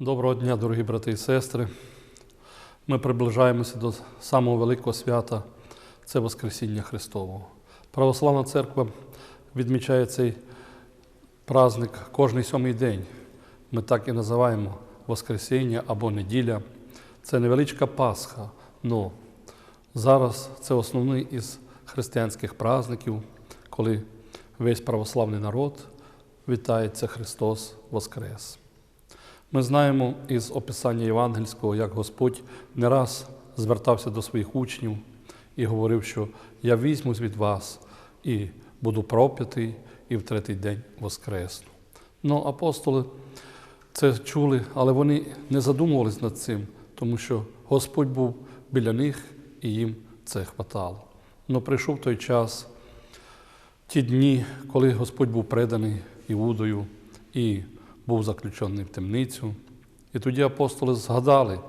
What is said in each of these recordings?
Доброго дня, дорогі брати і сестри. Ми приближаємося до самого великого свята це Воскресіння Христового. Православна церква відмічає цей праздник кожний сьомий день. Ми так і називаємо Воскресіння або неділя. Це невеличка Пасха, але зараз це основний із християнських праздників, коли весь православний народ вітається Христос Воскрес. Ми знаємо із описання євангельського, як Господь не раз звертався до своїх учнів і говорив, що я візьмусь від вас і буду проп'ятий, і в третій день воскресну. Ну, апостоли це чули, але вони не задумувались над цим, тому що Господь був біля них і їм це хватало. Но прийшов той час, ті дні, коли Господь був преданий Іудою і був заключений в темницю. І тоді апостоли згадали,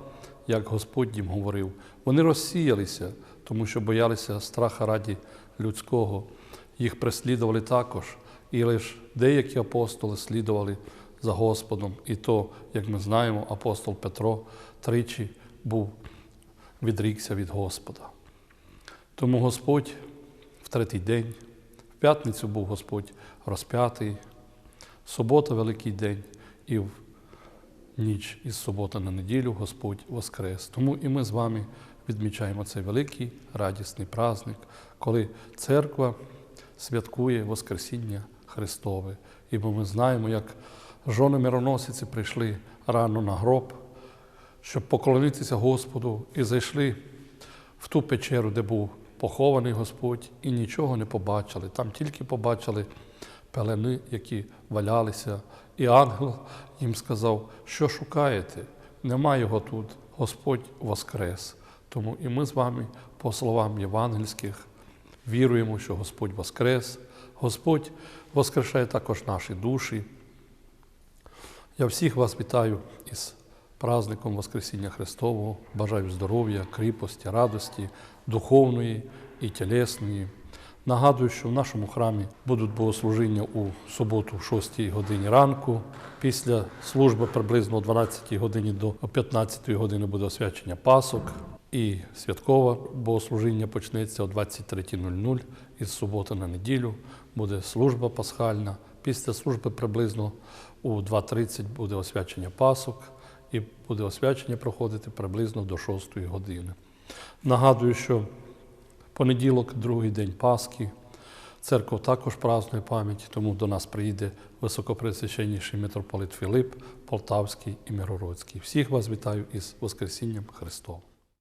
як Господь їм говорив. Вони розсіялися, тому що боялися страха раді людського. Їх преслідували також. І лише деякі апостоли слідували за Господом. І то, як ми знаємо, апостол Петро тричі був відрікся від Господа. Тому Господь в третій день, в п'ятницю був Господь розп'ятий, субота великий день, і в ніч із суботи на неділю Господь Воскрес. Тому і ми з вами відмічаємо цей великий радісний праздник, коли церква святкує Воскресіння Христове. І ми знаємо, як жони мироносиці прийшли рано на гроб, щоб поклонитися Господу, і зайшли в ту печеру, де був похований Господь, і нічого не побачили. Там тільки побачили пелени, які валялися. І ангел їм сказав, що шукаєте? Нема його тут, Господь воскрес. Тому і ми з вами, по словам євангельських, віруємо, що Господь воскрес, Господь воскрешає також наші душі. Я всіх вас вітаю із праздником Воскресіння Христового. Бажаю здоров'я, кріпості, радості, духовної і тілесної. Нагадую, що в нашому храмі будуть богослужіння у суботу, в 6 годині ранку. Після служби приблизно о 12 годині до 15 години буде освячення пасок. І святкове богослужіння почнеться о 23.00 із суботи на неділю. Буде служба пасхальна. Після служби приблизно у 2.30 буде освячення пасок і буде освячення проходити приблизно до 6 години. Нагадую, що Понеділок, другий день Пасхи. Церква також празднує пам'ять, тому до нас приїде високопресвященніший митрополит Філип, Полтавський і Мирородський. Всіх вас вітаю із Воскресінням Христовим.